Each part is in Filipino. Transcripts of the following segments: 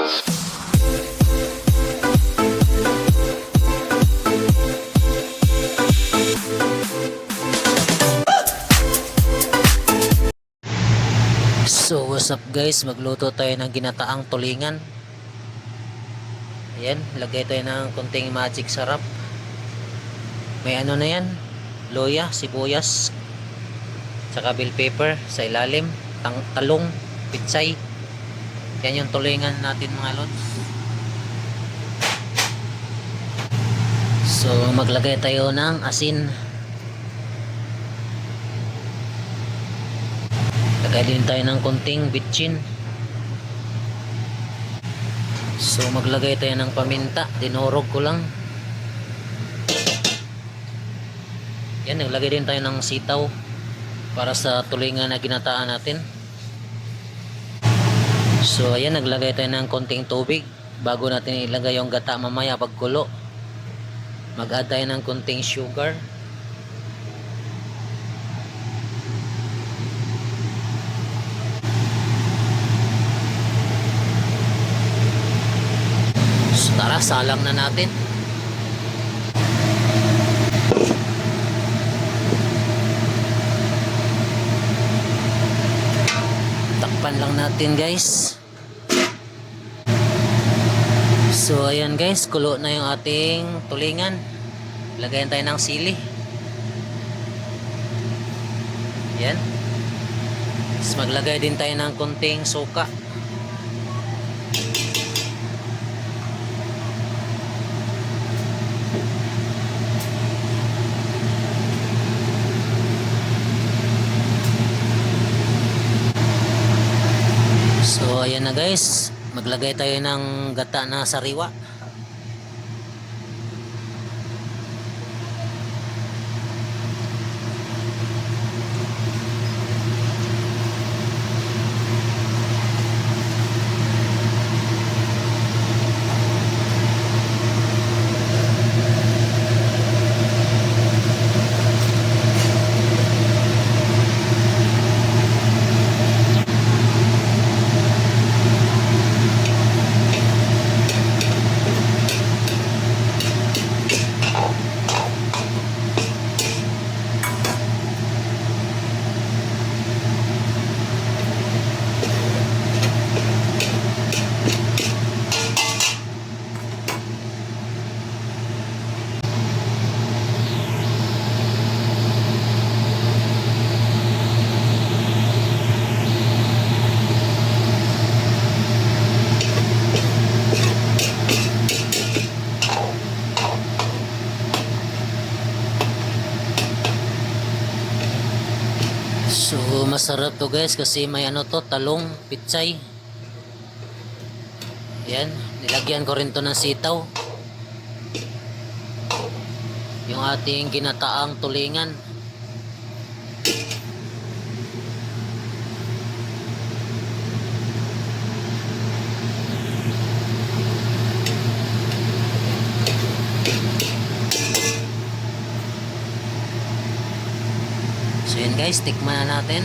So what's up guys, magluto tayo ng ginataang tulingan. Ayan, lagay tayo ng konting magic sarap. May ano na yan, loya, sibuyas, tsaka bell pepper sa ilalim, tang talong, pitsay. Yan yung tulingan natin mga lods. So maglagay tayo ng asin. Lagay din tayo ng konting bitchin. So maglagay tayo ng paminta, dinurog ko lang. Yan, naglagay din tayo ng sitaw para sa tulingan na ginataan natin. So ayan, naglagay tayo ng konting tubig bago natin ilagay yung gata mamaya pagkulo. Mag-add tayo ng konting sugar. So, tara, salang na natin. Takpan lang natin guys. So ayan guys, kulo na yung ating tulingan. Lagayan tayo ng sili. Yan. Tapos maglagay din tayo ng konting suka. So ayan na guys, maglagay tayo ng gata na sariwa. So masarap to guys kasi may ano to, talong, pitsay. Yan, nilagyan ko rin to ng sitaw. Yung ating ginataang tulingan. So yun guys, tikman na natin.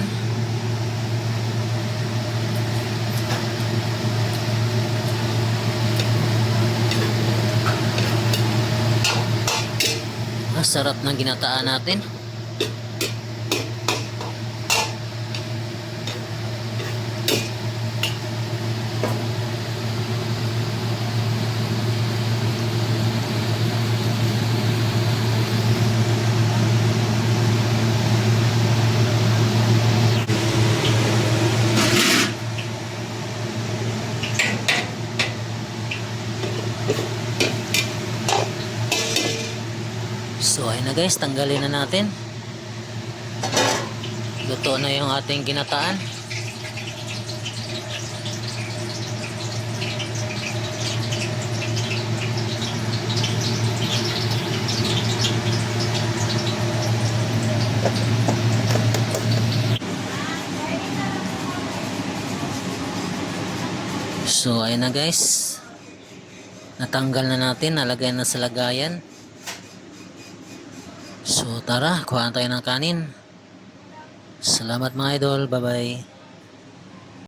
Ah, sarap ng ginataan natin. Ayun na guys, tanggalin na natin. Luto na yung ating ginataan. So ayun na guys. Natanggal na natin, nalagay na sa lagayan. So tara, kuhaan tayo ng kanin. Salamat mga idol. Bye-bye.